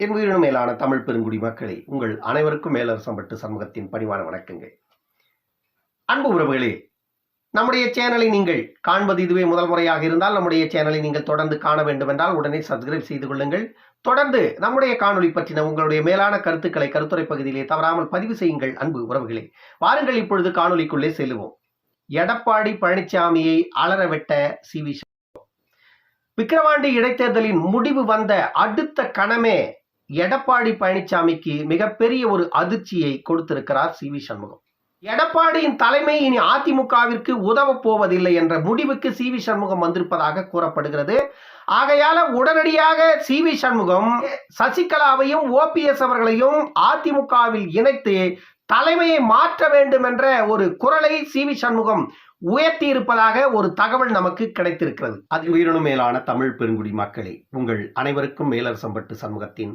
என் உயிரினும் மேலான தமிழ் பெருங்குடி மக்களை உங்கள் அனைவருக்கும் மேலரசம்பட்டு சமூகத்தின் பணிவான வணக்கங்கள். அன்பு உறவுகளே நம்முடைய சேனலை நீங்கள் காண்பது இதுவே முதல் முறையாக இருந்தால் நம்முடைய சேனலை நீங்கள் தொடர்ந்து காண வேண்டும் என்றால் உடனே சப்ஸ்கிரைப் செய்து கொள்ளுங்கள். தொடர்ந்து நம்முடைய காணொளி பற்றின உங்களுடைய மேலான கருத்துக்களை கருத்துரை பகுதியிலே தவறாமல் பதிவு செய்யுங்கள் அன்பு உறவுகளே. வாருங்கள் இப்பொழுது காணொளிக்குள்ளே செல்லுவோம். எடப்பாடி பழனிசாமியை அலறவிட்ட சி வி விக்கிரவாண்டி இடைத்தேர்தலின் முடிவு வந்த அடுத்த கணமே எடப்பாடி பழனிசாமிக்கு மிகப்பெரிய ஒரு அதிர்ச்சியை கொடுத்திருக்கிறார் சி வி சண்முகம். எடப்பாடியின் தலைமை இனி அதிமுகவிற்கு உதவப் போவதில்லை என்ற முடிவுக்கு சி வி சண்முகம் வந்திருப்பதாக கூறப்படுகிறது. ஆகையால உடனடியாக சி வி சண்முகம் சசிகலாவையும் ஓபிஎஸ் அவர்களையும் அதிமுகவில் இணைத்து தலைமையை மாற்ற வேண்டும் என்ற ஒரு குரலை சி வி சண்முகம் உயர்த்தி இருப்பதாக ஒரு தகவல் நமக்கு கிடைத்திருக்கிறது. அது உயிரினும் மேலான தமிழ் பெருங்குடி மக்களே உங்கள் அனைவருக்கும் மேலரசம்பட்டு சமூகத்தின்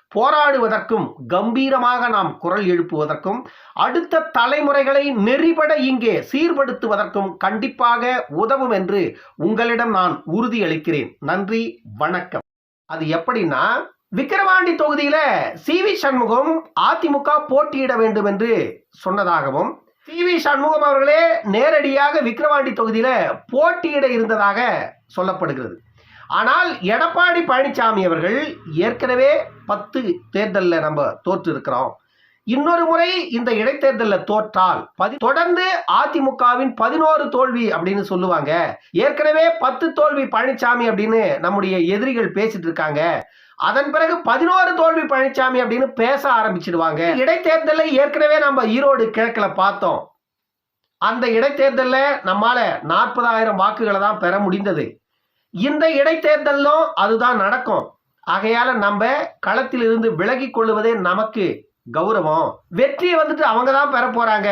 போராடுவதற்கும் கம்பீரமாக நாம் குரல் எழுப்புவதற்கும் அடுத்த தலைமுறைகளை நெறிபட இங்கே சீர்படுத்துவதற்கும் கண்டிப்பாக உதவும் என்று உங்களிடம் நான் உறுதியளிக்கிறேன். நன்றி வணக்கம். அது எப்படின்னா விக்கிரவாண்டி தொகுதியில சி. வி. சண்முகம் அதிமுக போட்டியிட வேண்டும் என்று சொன்னதாகவும் சி. வி. சண்முகம் அவர்களே நேரடியாக விக்கிரவாண்டி தொகுதியில போட்டியிட இருந்ததாக சொல்லப்படுகிறது. ஆனால் எடப்பாடி பழனிசாமி அவர்கள் ஏற்கனவே பத்து தேர்தலில் நம்ம தோற்று இருக்கிறோம் இன்னொரு முறை இந்த இடைத்தேர்தலில் தோற்றால் பதி தொடர்ந்து அதிமுகவின் பதினோரு தோல்வி அப்படின்னு சொல்லுவாங்க. ஏற்கனவே பத்து தோல்வி பழனிசாமி அப்படின்னு நம்முடைய எதிரிகள் பேசிட்டு இருக்காங்க. அதன் பிறகு பதினோரு தோல்வி பழனிசாமி அப்படின்னு பேச ஆரம்பிச்சிடுவாங்க. இடைத்தேர்தலை ஏற்கனவே நம்ம ஈரோடு கிழக்கில் பார்த்தோம். அந்த இடைத்தேர்தலில் நம்மால் நாற்பதாயிரம் வாக்குகளை தான் பெற முடிந்தது. இந்த இடைத்தேர்தலும் அதுதான் நடக்கும். ஆகையால நம்ம களத்தில் இருந்து விலகி கொள்ளுவதே நமக்கு கௌரவம். வெற்றியை வந்துட்டு அவங்க தான் பெற போறாங்க.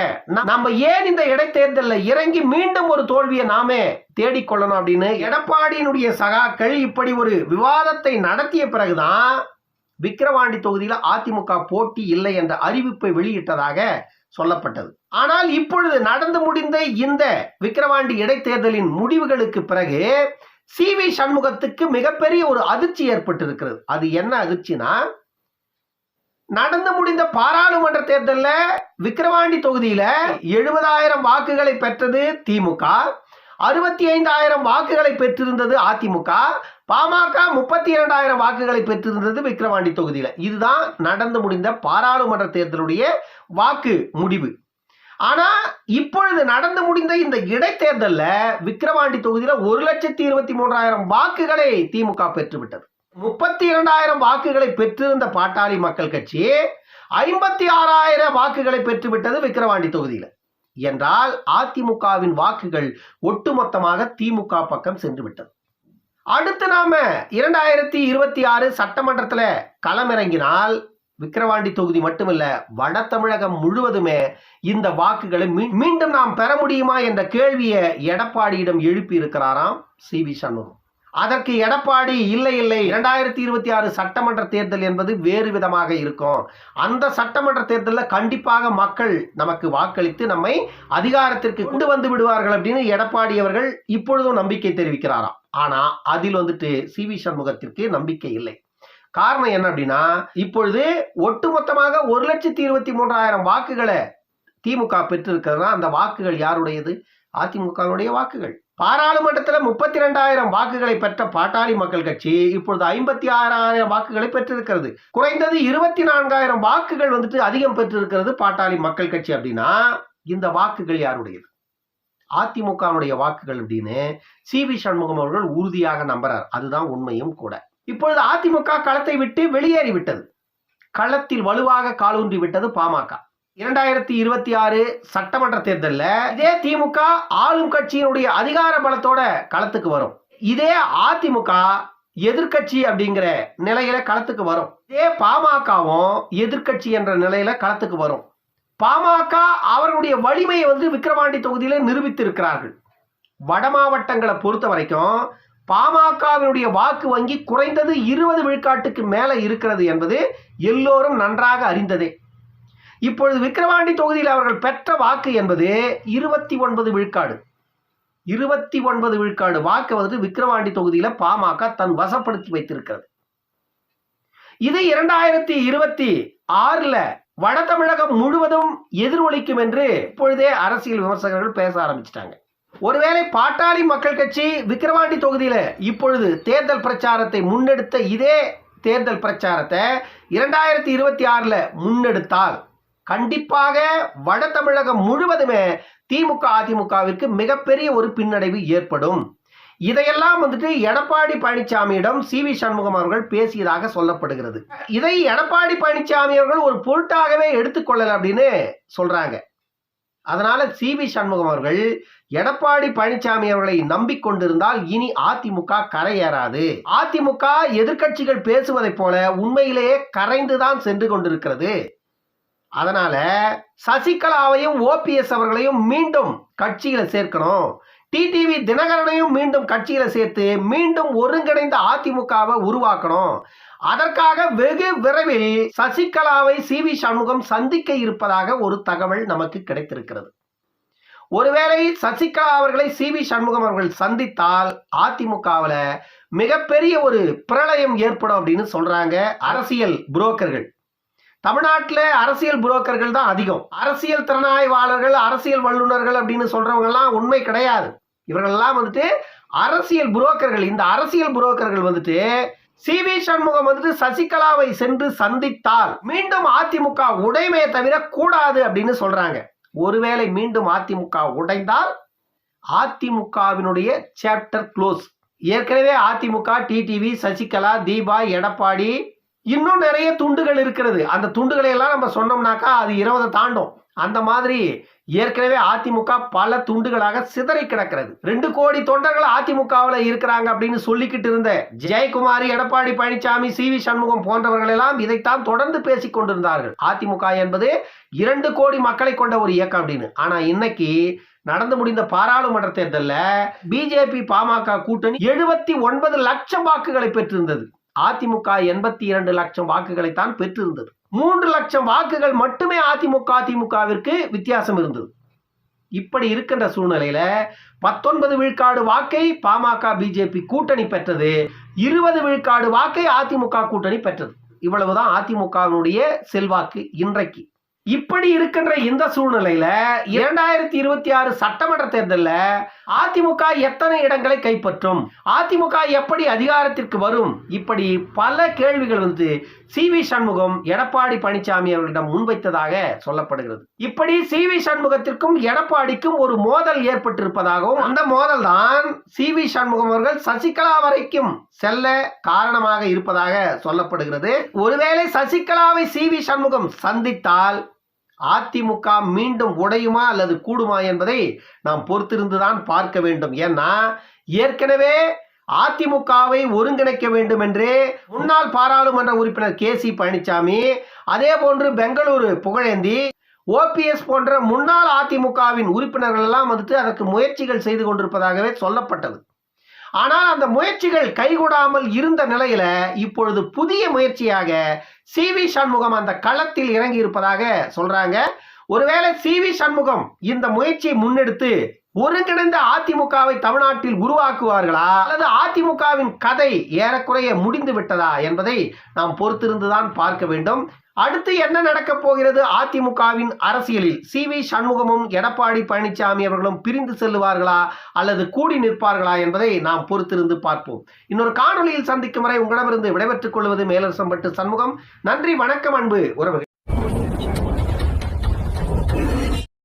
நம்ம ஏன் இந்த இடைத்தேர்தலில் இறங்கி மீண்டும் ஒரு தோல்வியை நாமே தேடிக்கொள்ளணும் அப்படின்னு எடப்பாடியினுடைய சகாக்கள் இப்படி ஒரு விவாதத்தை நடத்திய பிறகுதான் விக்கிரவாண்டி தொகுதியில் அதிமுக போட்டி இல்லை என்ற அறிவிப்பை வெளியிட்டதாக சொல்லப்பட்டது. ஆனால் இப்பொழுது நடந்து முடிந்த இந்த விக்கிரவாண்டி இடைத்தேர்தலின் முடிவுகளுக்கு பிறகு சி வி சண்முகத்துக்கு மிகப்பெரிய ஒரு அதிர்ச்சி ஏற்பட்டிருக்கிறது. அது என்ன அதிர்ச்சினா நடந்து முடிந்த பாராளுமன்ற தேர்தலில் விக்கிரவாண்டி தொகுதியில எழுபதாயிரம் வாக்குகளை பெற்றது திமுக அறுபத்தி ஐந்தாயிரம் வாக்குகளை பெற்றிருந்தது அதிமுக பாமக முப்பத்தி இரண்டாயிரம் வாக்குகளை பெற்றிருந்தது விக்கிரவாண்டி தொகுதியில. இதுதான் நடந்து முடிந்த பாராளுமன்ற தேர்தலுடைய வாக்கு முடிவு. ஆனா இப்பொழுது நடந்து முடிந்த இந்த இடைத்தேர்தலில் விக்கிரவாண்டி தொகுதியில் ஒரு லட்சத்தி இருபத்தி மூன்றாயிரம் வாக்குகளை திமுக பெற்றுவிட்டது. முப்பத்தி இரண்டாயிரம் வாக்குகளை பெற்றிருந்த பாட்டாளி மக்கள் கட்சி ஐம்பத்தி ஆறாயிரம் வாக்குகளை பெற்றுவிட்டது விக்கிரவாண்டி தொகுதியில். என்றால் அதிமுகவின் வாக்குகள் ஒட்டுமொத்தமாக திமுக பக்கம் சென்று விட்டது. அடுத்து நாம இரண்டாயிரத்தி இருபத்தி ஆறு சட்டமன்றத்தில் களமிறங்கினால் விக்கிரவாண்டி தொகுதி மட்டுமல்ல வட தமிழகம் முழுவதுமே இந்த வாக்குகளை மீ- மீண்டும் நாம் பெற முடியுமா என்ற கேள்வியை எடப்பாடியிடம் எழுப்பி இருக்கிறாராம் சி வி சண்முகம். அதற்கு எடப்பாடி இல்லை இல்லை. இரண்டாயிரத்தி இருபத்தி ஆறு சட்டமன்ற தேர்தல் என்பது வேறு விதமாக இருக்கும். அந்த சட்டமன்ற தேர்தலில் கண்டிப்பாக மக்கள் நமக்கு வாக்களித்து நம்மை அதிகாரத்திற்கு கொண்டு வந்து விடுவார்கள் அப்படின்னு எடப்பாடி அவர்கள் இப்பொழுதும் நம்பிக்கை தெரிவிக்கிறாராம். ஆனால் அதில் வந்துட்டு சி வி சண்முகத்திற்கு நம்பிக்கை இல்லை. காரணம் என்ன அப்படின்னா இப்பொழுது ஒட்டுமொத்தமாக ஒரு லட்சத்தி இருபத்தி மூன்றாயிரம் வாக்குகளை திமுக பெற்றிருக்கிறதுனா அந்த வாக்குகள் யாருடையது? அதிமுகவுடைய வாக்குகள். பாராளுமன்றத்தில் முப்பத்தி ரெண்டாயிரம் வாக்குகளை பெற்ற பாட்டாளி மக்கள் கட்சி இப்பொழுது ஐம்பத்தி ஆறாயிரம் வாக்குகளை பெற்றிருக்கிறது. குறைந்தது இருபத்தி நான்காயிரம் வாக்குகள் வந்துட்டு அதிகம் பெற்றிருக்கிறது பாட்டாளி மக்கள் கட்சி அப்படின்னா இந்த வாக்குகள் யாருடையது? அதிமுகவுடைய வாக்குகள் அப்படின்னு சி வி சண்முகம் அவர்கள் உறுதியாக நம்புறார். அதுதான் உண்மையும் கூட. இப்பொழுது அதிமுக களத்தை விட்டு வெளியேறிவிட்டது களத்தில் வலுவாக காலூன்றி விட்டது பாமக. இரண்டாயிரத்தி இருபத்தி ஆறு சட்டமன்ற தேர்தலில் இதே திமுக ஆளும் கட்சியினுடைய அதிகார பலத்தோட களத்துக்கு வரும். இதே அதிமுக எதிர்க்கட்சி அப்படிங்கிற நிலையில களத்துக்கு வரும். இதே பாமகவும் எதிர்க்கட்சி என்ற நிலையில களத்துக்கு வரும். பாமக அவருடைய வலிமையை வந்து விக்கிரவாண்டி தொகுதியில நிரூபித்திருக்கிறார்கள். வட மாவட்டங்களை பொறுத்த வரைக்கும் பாமகவினுடைய வாக்கு வங்கி குறைந்தது இருபது விழுக்காட்டுக்கு மேலே இருக்கிறது என்பது எல்லோரும் நன்றாக அறிந்ததே. இப்பொழுது விக்கிரவாண்டி தொகுதியில் அவர்கள் பெற்ற வாக்கு என்பது இருபத்தி ஒன்பது விழுக்காடு. இருபத்தி ஒன்பது விழுக்காடு வாக்கு வந்து விக்கிரவாண்டி தொகுதியில் பாமக தன் வசப்படுத்தி வைத்திருக்கிறது. இது இரண்டாயிரத்தி இருபத்தி ஆறுல வட தமிழகம் முழுவதும் எதிரொலிக்கும் என்று இப்பொழுதே அரசியல் விமர்சகர்கள் பேச ஆரம்பிச்சிட்டாங்க. ஒருவேளை பாட்டாளி மக்கள் கட்சி விக்கிரவாண்டி தொகுதியில் இப்பொழுது தேர்தல் பிரச்சாரத்தை முன்னெடுத்த இதே தேர்தல் பிரச்சாரத்தை இரண்டாயிரத்தி இருபத்தி ஆறில் முன்னெடுத்தால் கண்டிப்பாக வட தமிழகம் முழுவதுமே திமுக அதிமுகவிற்கு மிகப்பெரிய ஒரு பின்னடைவு ஏற்படும். இதையெல்லாம் வந்துட்டு எடப்பாடி பழனிசாமியிடம் சி வி சண்முகம் அவர்கள் பேசியதாக சொல்லப்படுகிறது. இதை எடப்பாடி பழனிசாமி அவர்கள் ஒரு பொருட்டாகவே எடுத்துக்கொள்ளல அப்படின்னு சொல்றாங்க. அதனால சி வி சண்முகம் அவர்கள் எடப்பாடி பழனிசாமி அவர்களை நம்பிக்கொண்டிருந்தால் இனி அதிமுக கரையேறாது. அதிமுக எதிர்க்கட்சிகள் பேசுவதைப் போல உண்மையிலேயே கரைந்துதான் சென்று கொண்டிருக்கிறது. அதனால சசிகலாவையும் ஓபிஎஸ் அவர்களையும் மீண்டும் கட்சியில சேர்க்கணும். டிடிவி தினகரனையும் மீண்டும் கட்சியில சேர்த்து மீண்டும் ஒருங்கிணைந்த அதிமுகவை உருவாக்கணும். அதற்காக வெகு விரைவில் சசிகலாவை சி வி சண்முகம் சந்திக்க இருப்பதாக ஒரு தகவல் நமக்கு கிடைத்திருக்கிறது. ஒருவேளை சசிகலா அவர்களை சி வி சண்முகம் அவர்கள் சந்தித்தால் அதிமுகவில் மிகப்பெரிய ஒரு பிரளயம் ஏற்படும் அப்படின்னு சொல்றாங்க அரசியல் புரோக்கர்கள். தமிழ்நாட்டில் அரசியல் புரோக்கர்கள் தான் அதிகம். அரசியல் திறனாய்வாளர்கள் அரசியல் வல்லுநர்கள் அப்படின்னு சொல்றவங்கெல்லாம் உண்மை கிடையாது. இவர்கள்லாம் வந்துட்டு அரசியல் புரோக்கர்கள். இந்த அரசியல் புரோக்கர்கள் வந்துட்டு சி வி சண்முகம் வந்துட்டு சசிகலாவை சென்று சந்தித்தால் மீண்டும் அதிமுக உடைமையை தவிர கூடாது அப்படின்னு சொல்றாங்க. ஒருவேளை மீண்டும் அதிமுக உடைந்தால் அதிமுகவினுடைய சாப்டர் க்ளோஸ் ஏற்கனவே அதிமுக டிடிவி சசிகலா தீபா எடப்பாடி இன்னும் நிறைய துண்டுகள் இருக்கிறது. அந்த துண்டுகளை எல்லாம் நம்ம சொன்னோம்னாக்கா அது இருபதை தாண்டும். அந்த மாதிரி ஏற்கனவே அதிமுக பல துண்டுகளாக சிதறி கிடக்கிறது. ரெண்டு கோடி தொண்டர்கள் அதிமுகவில் இருக்கிறாங்க அப்படின்னு சொல்லிக்கிட்டு இருந்த ஜெயக்குமாரி எடப்பாடி பழனிசாமி சி வி சண்முகம் போன்றவர்கள் எல்லாம் இதைத்தான் தொடர்ந்து பேசிக் கொண்டிருந்தார்கள். அதிமுக என்பது இரண்டு கோடி மக்களை கொண்ட ஒரு இயக்கம் அப்படின்னு. ஆனா இன்னைக்கு நடந்து முடிந்த பாராளுமன்ற தேர்தலில் பிஜேபி பாமக கூட்டணி எழுபத்தி ஒன்பது லட்சம் வாக்குகளை பெற்றிருந்தது. அதிமுக எண்பத்தி இரண்டு லட்சம் வாக்குகளை தான் பெற்றிருந்தது. மூன்று லட்சம் வாக்குகள் மட்டுமே அதிமுக அதிமுகவிற்கு வித்தியாசம் இருந்தது. இப்படி இருக்கின்ற சூழ்நிலையில பத்தொன்பது விழுக்காடு வாக்கை பாமக பிஜேபி கூட்டணி பெற்றது. இருபது விழுக்காடு வாக்கை அதிமுக கூட்டணி பெற்றது. இவ்வளவுதான் அதிமுகவினுடைய செல்வாக்கு இன்றைக்கு. இப்படி இருக்கின்ற இந்த சூழ்நிலையில இரண்டாயிரத்தி இருபத்தி ஆறு சட்டமன்ற தேர்தலில் அதிமுக எத்தனை இடங்களை கைப்பற்றும்? அதிமுக எப்படி அதிகாரத்திற்கு வரும்? இப்படி பல கேள்விகள் வந்து சி வி சண்முகம் எடப்பாடி பழனிசாமி அவர்களிடம் முன்வைத்ததாக சொல்லப்படுகிறது. இப்படி சி வி சண்முகத்திற்கும் எடப்பாடிக்கும் ஒரு மோதல் ஏற்பட்டிருப்பதாகவும் அந்த மோதல் தான் சி வி சண்முகம் அவர்கள் சசிகலா வரைக்கும் செல்ல காரணமாக இருப்பதாக சொல்லப்படுகிறது. ஒருவேளை சசிகலாவை சி வி சண்முகம் சந்தித்தால் அதிமுக மீண்டும் உடையுமா அல்லது கூடுமா என்பதை நாம் பொறுத்திருந்துதான் பார்க்க வேண்டும். ஏன்னா ஏற்கனவே அதிமுகவை ஒருங்கிணைக்க வேண்டும் என்று முன்னாள் பாராளுமன்ற உறுப்பினர் கே சி பழனிசாமி அதே போன்று பெங்களூரு புகழேந்தி ஓபிஎஸ் போன்ற முன்னாள் அதிமுகவின் உறுப்பினர்கள் எல்லாம் வந்துட்டு அதற்கு முயற்சிகள் செய்து கொண்டிருப்பதாகவே சொல்லப்பட்டது. ஆனால் அந்த முயற்சிகள் கைகூடாமல் இருந்த நிலையில இப்பொழுது புதிய முயற்சியாக சி வி சண்முகம் அந்த களத்தில் இறங்கி இருப்பதாக சொல்றாங்க. ஒருவேளை சி வி சண்முகம் இந்த முயற்சியை முன்னெடுத்து ஒருங்கிணைந்த அதிமுகவை தமிழ்நாட்டில் உருவாக்குவார்களா? அல்லது அதிமுகவின் கதை ஏறக்குறைய முடிந்து விட்டதா என்பதை நாம் பொறுத்திருந்துதான் பார்க்க வேண்டும். அடுத்து என்ன நடக்கப் போகிறது? அதிமுகவின் அரசியலில் சி வி சண்முகமும் எடப்பாடி பழனிசாமி அவர்களும் பிரிந்து செல்லுவார்களா? அல்லது கூடி நிற்பார்களா என்பதை நாம் பொறுத்திருந்து பார்ப்போம். இன்னொரு காணொலியில் சந்திக்கும் வரை உங்களிடமிருந்து விடைபெற்றுக் கொள்வது மேலரசம்பட்டு சண்முகம். நன்றி வணக்கம் அன்பு உறவுகள்.